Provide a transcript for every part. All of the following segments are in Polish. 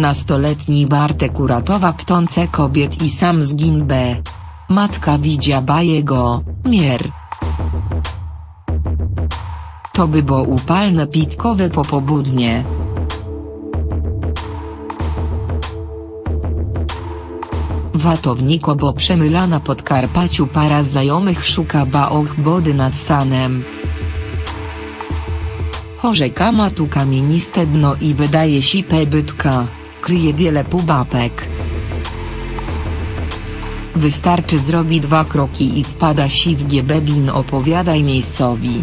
Nastoletni Bartek uratowa ptące kobiet i sam zgin B. Matka widzia ba jego, mier. To by bo upalne pitkowe popobudnie. Watownik bo przemylana pod Karpaciu para znajomych szuka baoch body nad sanem. Chorzeka ma tu kamieniste dno i wydaje sipę bytka, kryje wiele pubapek. Wystarczy zrobi dwa kroki i wpada si w giebebin opowiadaj miejscowi.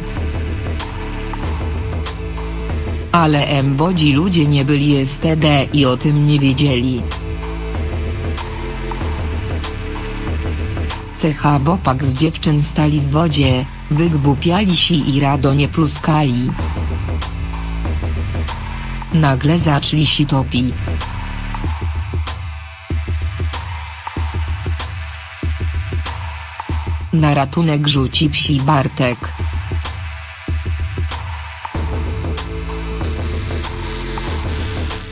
Ale embodzi ludzie nie byli STD i o tym nie wiedzieli. CH Bopak z dziewczyn stali w wodzie, wygbupiali si i rado nie pluskali. Nagle zaczli si topi. Na ratunek rzuci psi Bartek.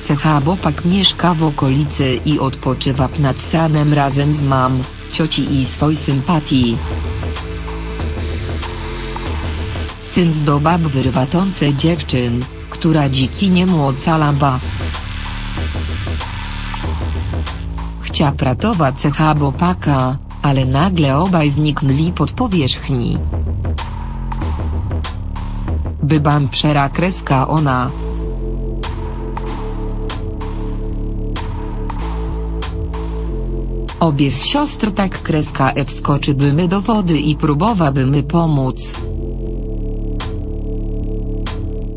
CH Bopak mieszka w okolicy i odpoczywa nad sanem razem z mam, cioci i swoj sympatii. Syn zdobab wyrwatące dziewczyn, która dziki niemu ocalaba. Chcia pratowa cecha Bopaka, ale nagle obaj zniknęli pod powierzchni. Bybam przera kreska ona. Obie z siostr tak kreska e wskoczybymy do wody i próbowabymy pomóc.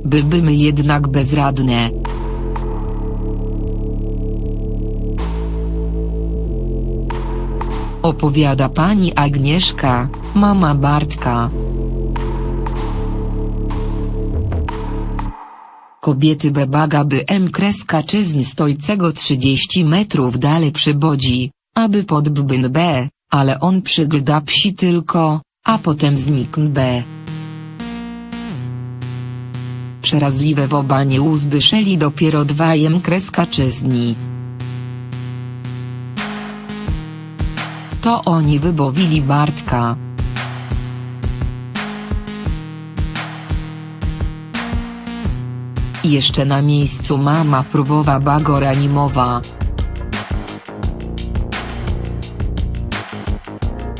Bybymy jednak bezradne. Opowiada pani Agnieszka, mama Bartka. Kobiety bebaga by M kreska czyzny stojcego 30 metrów dalej przybodzi, aby podbbyn B, ale on przyglda psi tylko, a potem znikn B. Przerazliwe w oba nie uzbyszeli dopiero dwajem kreska czyzni. To oni wybowili Bartka. Jeszcze na miejscu mama próbowała go reanimowa.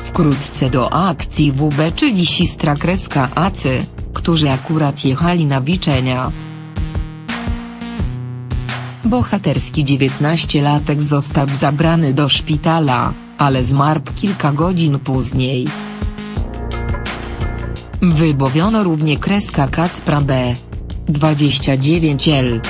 Wkrótce do akcji WB czyli sistra kreska Acy, którzy akurat jechali na wiczenia. Bohaterski 19-latek został zabrany do szpitala, ale zmarł kilka godzin później. Wybowiono równie kreska Kacpra B. 29L.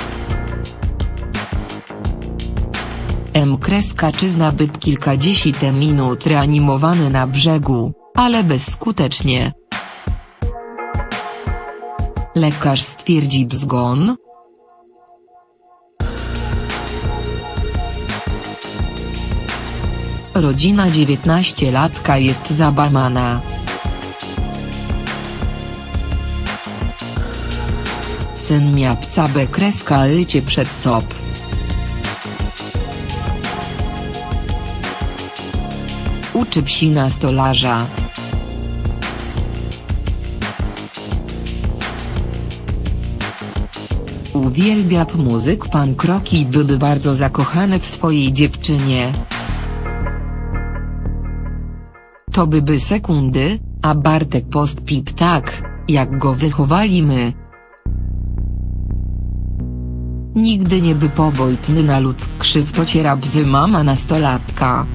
M. Kreska czyzna byt kilkadziesiąt minut reanimowany na brzegu, ale bezskutecznie. Lekarz stwierdzi zgon? Rodzina dziewiętnastolatka jest zabamana. Syn miapca B kreska lycie przed sop. Uczy psina stolarza. Uwielbia muzyk pan kroki były bardzo zakochany w swojej dziewczynie. To byby sekundy, a Bartek postpip tak, jak go wychowali my. Nigdy nie by pobojtny na ludzk krzyw to ciera bzy mama nastolatka.